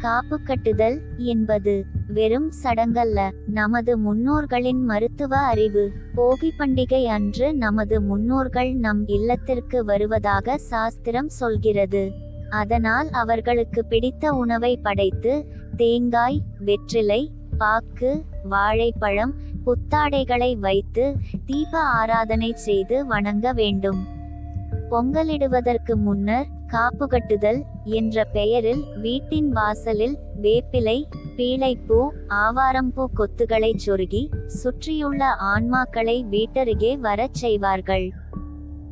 காப்பு கட்டுதல் என்பது வெறும் சடங்கல்ல. நமது முன்னோர்களின் மருத்துவ அறிவு போகி பண்டிகை அன்று நமது முன்னோர்கள் நம் இல்லத்திற்கு வருவதாக சாஸ்திரம் சொல்கிறது. அதனால் அவர்களுக்கு பிடித்த உணவை படைத்து தேங்காய் வெற்றிலை பாக்கு வாழைப்பழம் புத்தாடைகளை வைத்து தீப ஆராதனை செய்து வணங்க வேண்டும். பொங்கலிடுவதற்கு முன்னர் காப்புகட்டுதல் என்ற பெயரில் வீட்டின் வாசலில் வேப்பிலை பீளைப்பூ ஆவாரம்பூ கொத்துகளை சொருகி சுற்றியுள்ள ஆன்மாக்களை வீட்டருகே வரச் செய்வார்கள்.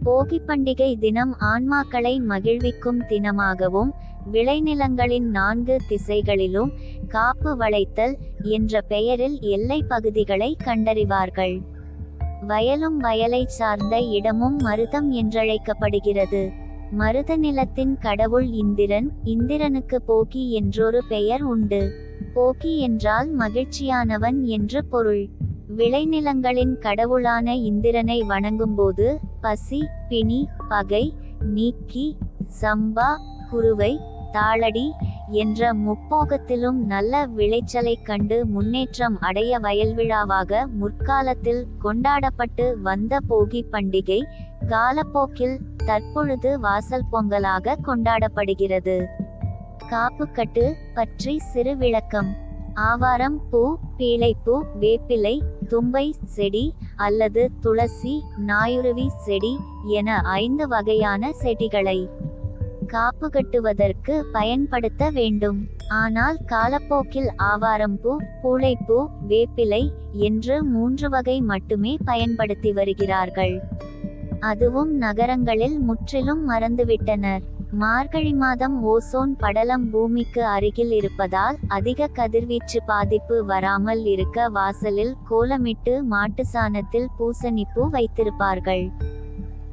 போகி பண்டிகை தினம் ஆன்மாக்களை மகிழ்விக்கும் தினமாகவும் விளைநிலங்களின் நான்கு திசைகளிலும் காப்பு வளைத்தல் என்ற பெயரில் எல்லை பகுதிகளை கண்டறிவார்கள். வயலும் வயலை சார்ந்த இடமும் மருதம் என்றழைக்கப்படுகிறது. மருத நிலத்தின் கடவுள் இந்திரன் இந்திரனுக்கு போகி என்றொரு பெயர் உண்டு. போகி என்றால் மகிழ்ச்சியானவன் என்று பொருள். விளைநிலங்களின் கடவுளான இந்திரனை வணங்கும்போது பசி பிணி பகை நீக்கி சம்பா குருவை தாளடி என்ற முப்போகத்திலும் நல்ல விளைச்சலை கண்டு முன்னேற்றம் அடைய வயல்விழாவாக முற்காலத்தில் கொண்டாடப்பட்டு வந்த போகி பண்டிகை காலப்போக்கில் தற்பொழுது வாசல் பொங்கலாக கொண்டாடப்படுகிறது. காப்புக்கட்டு பற்றி சிறு விளக்கம். ஆவாரம் பூ பீளைப்பூ வேப்பிலை தும்பை செடி அல்லது துளசி நாயுருவி செடி என ஐந்து வகையான செடிகளை காப்பு கட்டுவதற்கு பயன்படுத்த வேண்டும். ஆனால் காலப்போக்கில் ஆவாரம்பூ பூளைப்பூ வேப்பிலை என்று மூன்று வகை மட்டுமே பயன்படுத்தி வருகிறார்கள். அதுவும் நகரங்களில் முற்றிலும் மறந்துவிட்டனர். மார்கழி மாதம் ஓசோன் படலம் பூமிக்கு அருகில் இருப்பதால் அதிக கதிர்வீச்சு பாதிப்பு வராமல் இருக்க வாசலில் கோலமிட்டு மாட்டு சாணத்தில் பூசணிப்பூ வைத்திருப்பார்கள்.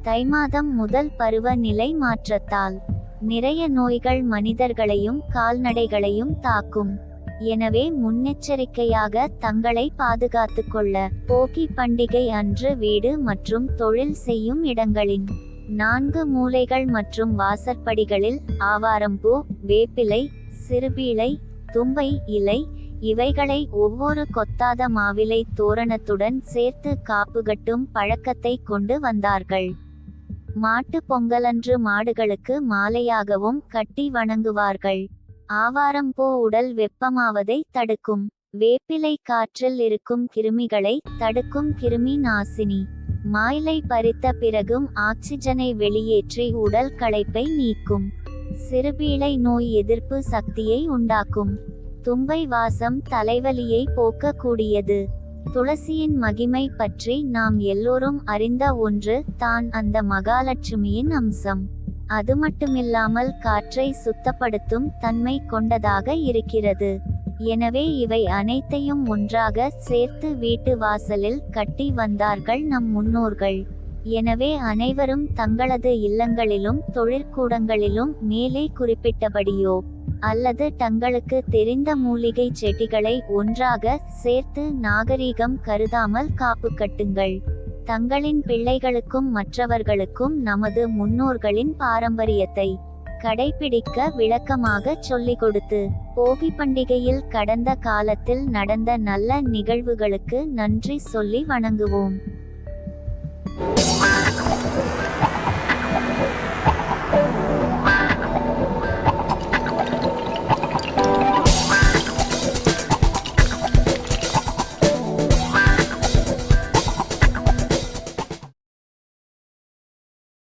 தை மாதம் முதல் பருவ நிலை மாற்றத்தால். நிறைய நோய்கள் மனிதர்களையும் கால்நடைகளையும் தாக்கும். எனவே முன்னெச்சரிக்கையாக தங்களை பாதுகாத்துக் கொள்ள போகி பண்டிகை அன்று வீடு மற்றும் தொழில் செய்யும் இடங்களின் நான்கு மூலைகள் மற்றும் வாசற்படிகளில் ஆவாரம்பூ வேப்பிலை சிறுபீளை தும்பை இலை இவைகளை ஒவ்வொரு கொத்தாத மாவிலை தோரணத்துடன் சேர்த்து காப்புகட்டும் பழக்கத்தை கொண்டு வந்தார்கள். மாட்டு பொங்கலன்று மாடுகளுக்கு மாலையாகவும் கட்டி வணங்குவார்கள். ஆவாரம்பூ உடல் வெப்பமாவதை தடுக்கும். வேப்பிலை காற்றில் இருக்கும் கிருமிகளை தடுக்கும் கிருமி நாசினி. மாயிலை பறித்த பிறகும் ஆக்சிஜனை வெளியேற்றி உடல் களைப்பை நீக்கும். சிறுபீளை நோய் எதிர்ப்பு சக்தியை உண்டாக்கும். தும்பை வாசம் தலைவலியை போக்கக்கூடியது. துளசியின் மகிமை பற்றி நாம் எல்லோரும் அறிந்த ஒன்று தான் அந்த மகாலட்சுமியின் அம்சம். அது மட்டுமில்லாமல் காற்றை சுத்தப்படுத்தும் தன்மை கொண்டதாக இருக்கிறது. எனவே இவை அனைத்தையும் ஒன்றாக சேர்த்து வீட்டு வாசலில் கட்டி வந்தார்கள் நம் முன்னோர்கள். எனவே அனைவரும் தங்களது இல்லங்களிலும் தொழிற்கூடங்களிலும் மேலே குறிப்பிட்டபடியோ அல்லது தங்களுக்கு தெரிந்த மூலிகை செடிகளை ஒன்றாக சேர்த்து நாகரீகம் கருதாமல் காப்பு கட்டுங்கள். தங்களின் பிள்ளைகளுக்கும் மற்றவர்களுக்கும் நமது முன்னோர்களின் பாரம்பரியத்தை கடைபிடிக்க விளக்கமாக சொல்லிக் கொடுத்து போகி பண்டிகையில் கடந்த காலத்தில் நடந்த நல்ல நிகழ்வுகளுக்கு நன்றி சொல்லி வணங்குவோம்.